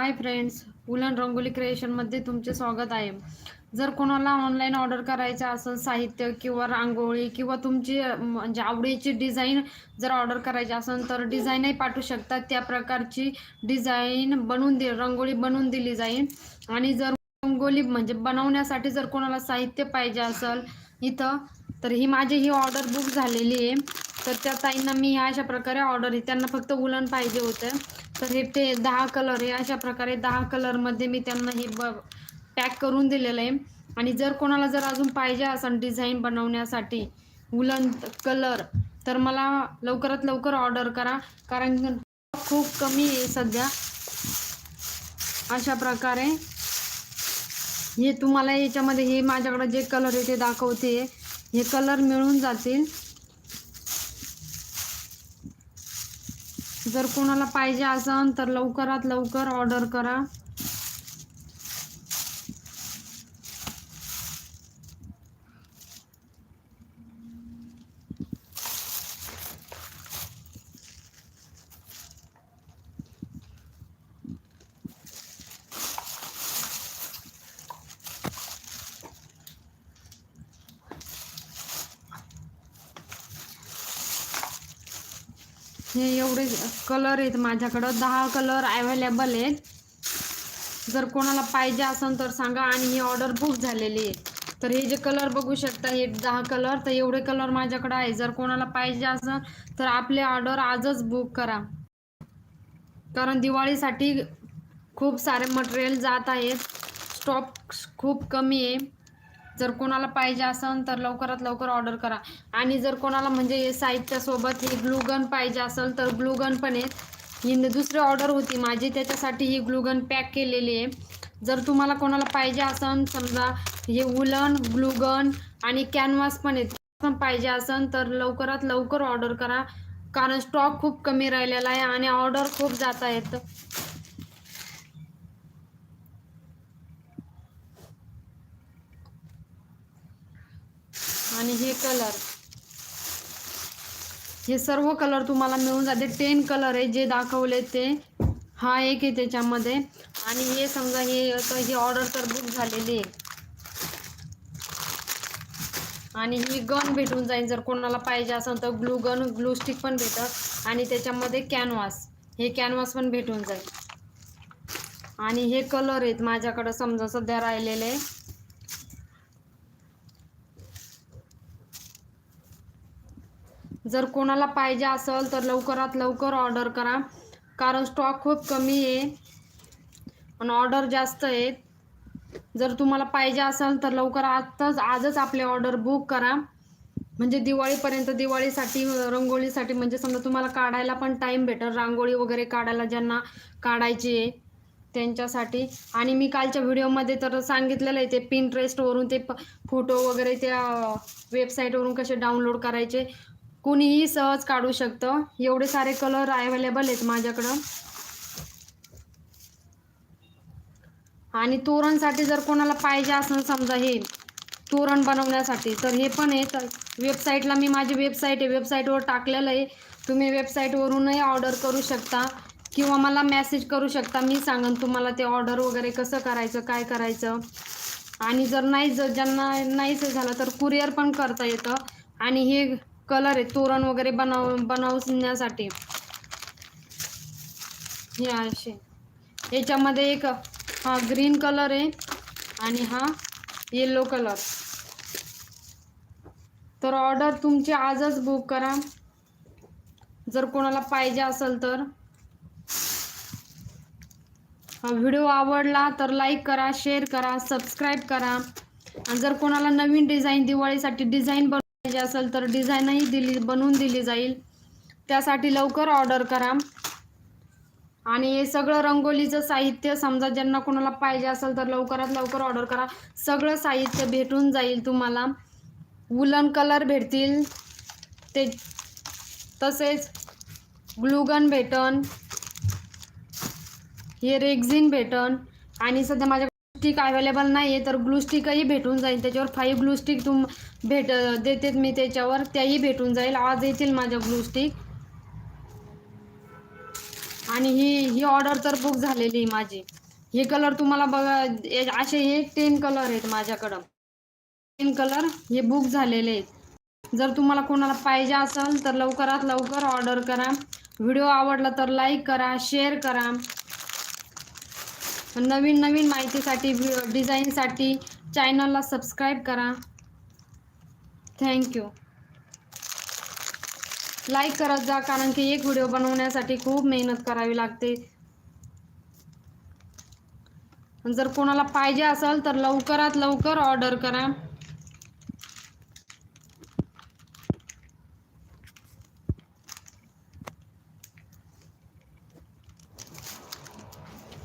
हाय friends उलन रंगोली क्रिएशनमध्ये तुमचे स्वागत आहे. जर कोणाला ऑनलाईन ऑर्डर करायचं असेल साहित्य किंवा रांगोळी किंवा तुमची म्हणजे आवडीची डिझाईन जर ऑर्डर करायची असेल तर डिझाईनही पाठवू शकतात. त्या प्रकारची डिझाईन बनवून दे रंगोळी बनवून दिली जाईल. आणि जर रंगोली म्हणजे बनवण्यासाठी जर कोणाला साहित्य पाहिजे असेल इथं तर ही माझी ही ऑर्डर बुक झालेली आहे. तर त्या ताईंना मी ह्या अशा प्रकारे ऑर्डर त्यांना फक्त उलन पाहिजे होतं. तर हे ते दहा कलर आहे. अशा प्रकारे दहा कलरमध्ये मी त्यांना हे ब पॅक करून दिलेलं आहे. आणि जर कोणाला जर अजून पाहिजे असं डिझाईन बनवण्यासाठी उलन कलर तर मला लवकरात लवकर ऑर्डर करा. कारण खूप कमी आहे सध्या. अशा प्रकारे हे तुम्हाला याच्यामध्ये हे माझ्याकडे जे कलर आहे ते दाखवते. हे कलर मिळून जातील. जर कोणाला पाहिजे असेल तर लवकरात लवकर ऑर्डर करा. हे एवढे कलर आहेत. माझ्याकडं दहा कलर अवेलेबल आहेत. जर कोणाला पाहिजे असेल तर सांगा आणि ही ऑर्डर बुक झालेली आहे तर हे जे कलर बघू शकता हे दहा कलर तर एवढे कलर माझ्याकडे आहे जर कोणाला पाहिजे असेल तर आपले ऑर्डर आजच बुक करा. कारण दिवाळीसाठी खूप सारे मटेरियल जात आहेत. स्टॉक खूप कमी आहे. जर कोणाला पाहिजे असेल तर लवकरात लवकर ऑर्डर करा. आणि जर कोणाला म्हणजे साहित्यासोबत हे ग्लूगन पाहिजे असेल तर ग्लूगन पण आहेत ही दुसरी ऑर्डर होती माझी त्याच्यासाठी ही ग्लूगन पॅक केलेली आहे. जर तुम्हाला कोणाला पाहिजे असेल समजा हे उलन ग्लूगन आणि कॅनव्हास पण आहेत पण पाहिजे असेल तर लवकरात लवकर ऑर्डर करा. कारण स्टॉक खूप कमी राहिलेला आहे आणि ऑर्डर खूप जात आहेत. आणि हे कलर हे सर्व कलर तुम्हाला मिळून जाते. टेन कलर आहे जे दाखवले ते. हा एक आहे त्याच्यामध्ये. आणि हे समजा हे असं ही ऑर्डर तर बुक झालेली आहे. आणि ही गन भेटून जाईल. जर कोणाला पाहिजे असेल तर ग्लू गन ग्लू स्टिक पण भेटत आणि त्याच्यामध्ये कॅनव्हास हे कॅनव्हास पण भेटून जाईल. आणि हे कलर आहेत माझ्याकडं. समजा सध्या राहिलेले. जर कोणाला पाहिजे असेल तर लवकरात लवकर ऑर्डर करा. कारण स्टॉक खूप कमी आहे आणि ऑर्डर जास्त आहेत जर तुम्हाला पाहिजे असेल तर लवकर आताच आजच आपले ऑर्डर बुक करा. म्हणजे दिवाळीपर्यंत दिवाळीसाठी रंगोळीसाठी म्हणजे समजा तुम्हाला काढायला पण टाईम भेटेल. रांगोळी वगैरे काढायला ज्यांना काढायची आहे त्यांच्यासाठी. आणि मी कालच्या व्हिडिओमध्ये तर सांगितलेलं आहे ते पिनट्रेस्टवरून ते प फोटो वगैरे त्या वेबसाईटवरून कसे डाउनलोड करायचे. कुणीही सहज काढू शकतं. एवढे सारे कलर अवेलेबल आहेत माझ्याकडं. आणि तोरणसाठी जर कोणाला पाहिजे असेल समजा हे तोरण बनवण्यासाठी तर हे पण आहे. तर वेबसाईटला मी माझी वेबसाईट आहे. वेबसाईटवर टाकलेलं आहे. तुम्ही वेबसाईटवरूनही ऑर्डर करू शकता. किंवा मला मेसेज करू शकता. मी सांगन तुम्हाला ते ऑर्डर वगैरे कसं करायचं काय करायचं. आणि जर नाही जर ज्यांना नाहीच झालं तर कुरिअर पण करता येतं. आणि हे कलर आहे तोरण वगैरे बनव बनवण्यासाठी. हे असे. याच्यामध्ये एक हा ग्रीन कलर आहे आणि हा येलो कलर. तर ऑर्डर तुमची आजच बुक करा. जर कोणाला पाहिजे असेल तर. हा व्हिडिओ आवडला तर लाईक करा शेअर करा सबस्क्राईब करा. आणि जर कोणाला नवीन डिझाईन दिवाळीसाठी डिझाईन पाहिजे असेल तर डिझाईनही दिली बनवून दिली जाईल. त्यासाठी लवकर ऑर्डर करा. आणि हे सगळं रंगोलीचं साहित्य समजा ज्यांना कोणाला पाहिजे असेल तर लवकरात लवकर ऑर्डर करा. सगळं साहित्य भेटून जाईल तुम्हाला. वुलन कलर भेटतील. ते तसेच ग्लुगन भेटन. हे रेग्झिन भेटन. आणि सध्या माझ्या स्टिक अवेलेबल नाही आहे तर ग्लू स्टिकही भेटून जाईल. त्याच्यावर फाईव्ह ग्लू स्टिक तुम भेट देते मी त्याच्यावर त्याही भेटून जाईल. आज येतील माझ्या ग्लू स्टिक आणि ही ही ऑर्डर तर बुक झालेली आहे माझी. हे कलर तुम्हाला बघा असे हे टेन कलर आहेत माझ्याकडं. टेन कलर हे बुक झालेले आहेत. जर तुम्हाला कोणाला पाहिजे असेल तर लवकरात लवकर ऑर्डर करा. व्हिडिओ आवडला तर लाईक करा शेअर करा. नवीन नवीन माहितीसाठी डिझाईनसाठी चॅनलला सबस्क्राईब करा. थँक्यू. लाईक करत जा कारण की एक व्हिडिओ बनवण्यासाठी खूप मेहनत करावी लागते. जर कोणाला पाहिजे असेल तर लवकरात लवकर ऑर्डर करा.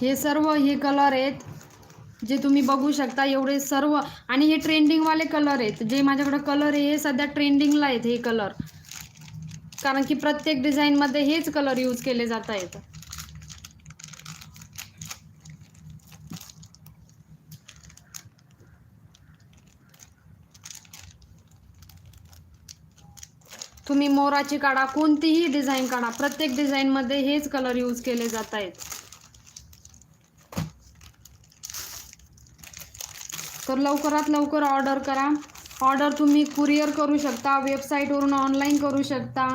हे सर्व हे कलर आहेत जे तुम्ही बघू शकता एवढे सर्व. आणि हे ट्रेंडिंगवाले कलर आहेत जे माझ्याकडं कलर आहे हे सध्या ट्रेंडिंगला आहेत हे कलर कारण की प्रत्येक डिझाईनमध्ये हेच कलर यूज केले जात आहेत. तुम्ही मोराची काढा कोणतीही डिझाईन काढा प्रत्येक डिझाईनमध्ये हेच कलर यूज केले जात आहेत. तर लवकरात लवकर ऑर्डर करा. ऑर्डर तुम्ही कुरिअर करू शकता वेबसाईटवरून ऑनलाईन करू शकता.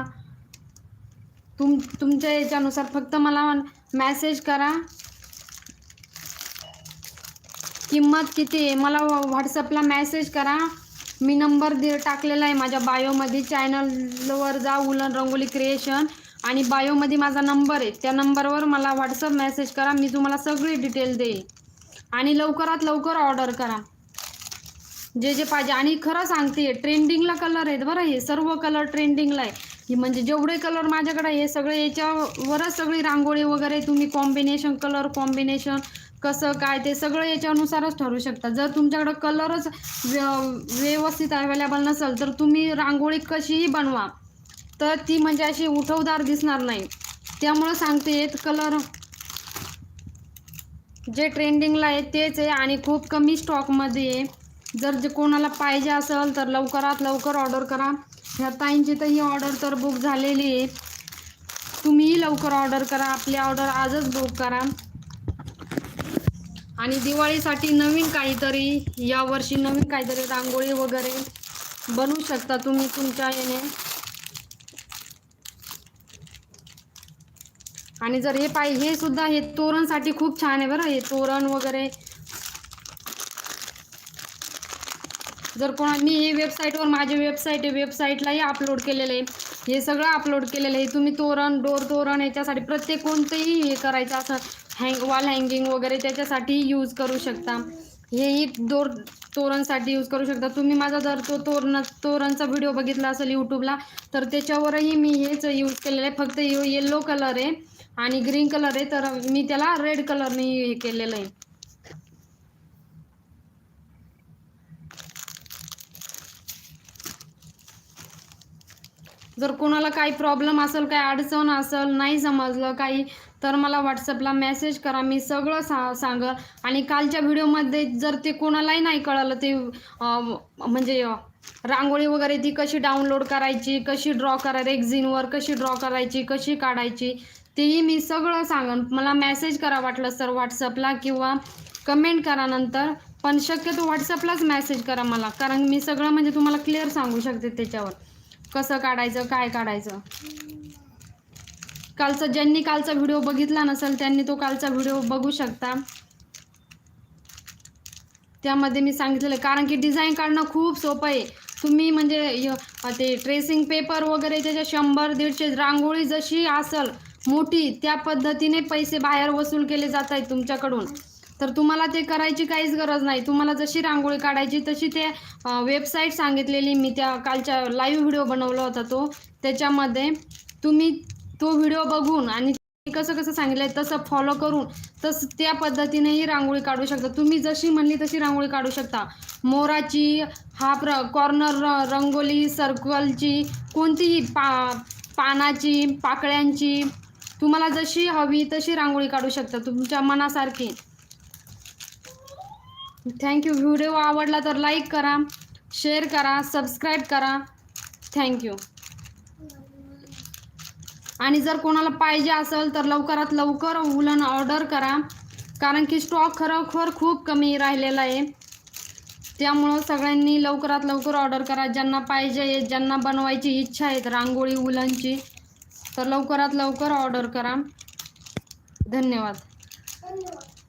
तुम तुमच्या याच्यानुसार फक्त मला मॅसेज करा. किंमत किती आहे? मला व्हॉट्सअपला मॅसेज करा. मी नंबर दे टाकलेला आहे माझ्या बायोमध्ये. चॅनलवर जा उलन रंगोली क्रिएशन. आणि बायोमध्ये माझा नंबर आहे. त्या नंबरवर मला व्हॉट्सअप मेसेज करा. मी तुम्हाला सगळी डिटेल देईल आणि लवकरात लवकर ऑर्डर करा. जे जे पाहिजे. आणि खरं सांगते ट्रेंडिंगला कलर आहेत बरं हे सर्व कलर ट्रेंडिंगला आहे. म्हणजे जेवढे कलर माझ्याकडे हे सगळे याच्यावरच सगळी रांगोळी वगैरे तुम्ही कॉम्बिनेशन कलर कॉम्बिनेशन कसं काय ते सगळं याच्यानुसारच ठरू शकता जर तुमच्याकडं कलरच व्य व्यवस्थित अवेलेबल नसेल तर तुम्ही रांगोळी कशीही बनवा तर ती म्हणजे अशी उठवदार दिसणार नाही. त्यामुळं सांगते कलर जे ट्रेंडिंगला आहे तेच आहे. आणि खूप कमी स्टॉकमध्ये आहे जर जे कोणाला पाहिजे असेल तर लवकरात लवकर ऑर्डर करा. ह्या ताईंची तर ही ऑर्डर तर बुक झालेली आहे. तुम्हीही लवकर ऑर्डर करा. आपली ऑर्डर आजच बुक करा. आणि दिवाळीसाठी नवीन काहीतरी यावर्षी नवीन काहीतरी रांगोळी वगैरे बनवू शकता तुम्ही तुमच्या याने. आणि जर हे पाय हे सुद्धा हे तोरणसाठी खूप छान आहे बरं. हे तोरण वगैरे जर कोणा मी हे वेबसाईटवर माझी वेबसाईट आहे वेबसाईटलाही अपलोड केलेलं आहे. हे सगळं अपलोड केलेलं आहे. तुम्ही तोरण डोर तोरण याच्यासाठी प्रत्येक कोणतंही हे करायचं असं हँग वॉल हँगिंग वगैरे त्याच्यासाठी यूज करू शकता. हेही दोर तोरणसाठी यूज करू शकता. तुम्ही माझा जर तो तोरण तोरणचा व्हिडिओ बघितला असेल यूट्यूबला तर त्याच्यावरही मी हेच यूज केलेलं आहे. फक्त येल्लो कलर आहे आणि ग्रीन कलर आहे. तर मी त्याला रेड कलरने हे केलेलं आहे. जर कोणाला काही प्रॉब्लेम असेल काही अडचण असेल नाही समजलं काही तर मला व्हॉट्सअपला मेसेज करा. मी सगळं सा सांगल. आणि कालच्या व्हिडिओमध्ये जर ते कोणालाही नाही कळलं ते म्हणजे रांगोळी वगैरे ती कशी डाउनलोड करायची कशी ड्रॉ करा रेक्झिनवर कशी ड्रॉ करायची कशी काढायची तेही मी सगळं सांगन. मला मेसेज करा वाटलं सर व्हॉट्सअपला किंवा कमेंट करा नंतर. पण शक्यतो व्हॉट्सअपलाच मेसेज करा मला कारण मी सगळं म्हणजे तुम्हाला क्लिअर सांगू शकते त्याच्यावर. कसं काढायचं काय काढायचं? कालचा ज्यांनी कालचा व्हिडिओ बघितला नसेल त्यांनी तो कालचा व्हिडिओ बघू शकता. त्यामध्ये मी सांगितलेलं कारण की डिझाईन काढणं खूप सोपं आहे. तुम्ही म्हणजे ते ट्रेसिंग पेपर वगैरे त्याच्या शंभर दीडशे रांगोळी जशी असेल मोठी त्या पद्धतीने पैसे बाहेर वसूल केले जात आहेत तुमच्याकडून. तर तुम्हाला ते करायची काहीच गरज नाही. तुम्हाला जशी रांगोळी काढायची तशी ते वेबसाईट सांगितलेली मी त्या कालच्या लाईव्ह व्हिडिओ बनवला होता तो. त्याच्यामध्ये तुम्ही तो व्हिडिओ बघून आणि कसं कसं सांगितलं आहे तसं फॉलो करून तस त्या पद्धतीनेही रांगोळी काढू शकता. तुम्ही जशी म्हणली तशी रांगोळी काढू शकता. मोराची हाफ र कॉर्नर र रंगोली सर्कलची कोणतीही पा पानाची पाकळ्यांची तुम्हाला जशी हवी तशी रांगोळी काढू शकता तुमच्या मनासारखी. थँक्यू व्हिडिओ आवडला तर लाईक करा शेअर करा सबस्क्राईब करा. थँक्यू आणि जर कोणाला पाहिजे असेल तर लवकरात लवकर उलन ऑर्डर करा. कारण की स्टॉक खरोखर खूप कमी राहिलेला आहे. त्यामुळं सगळ्यांनी लवकरात लवकर ऑर्डर करा. ज्यांना पाहिजे आहे ज्यांना बनवायची इच्छा आहे रांगोळी उलनची तर लवकरात लवकर ऑर्डर करा. धन्यवाद धन्यवाद.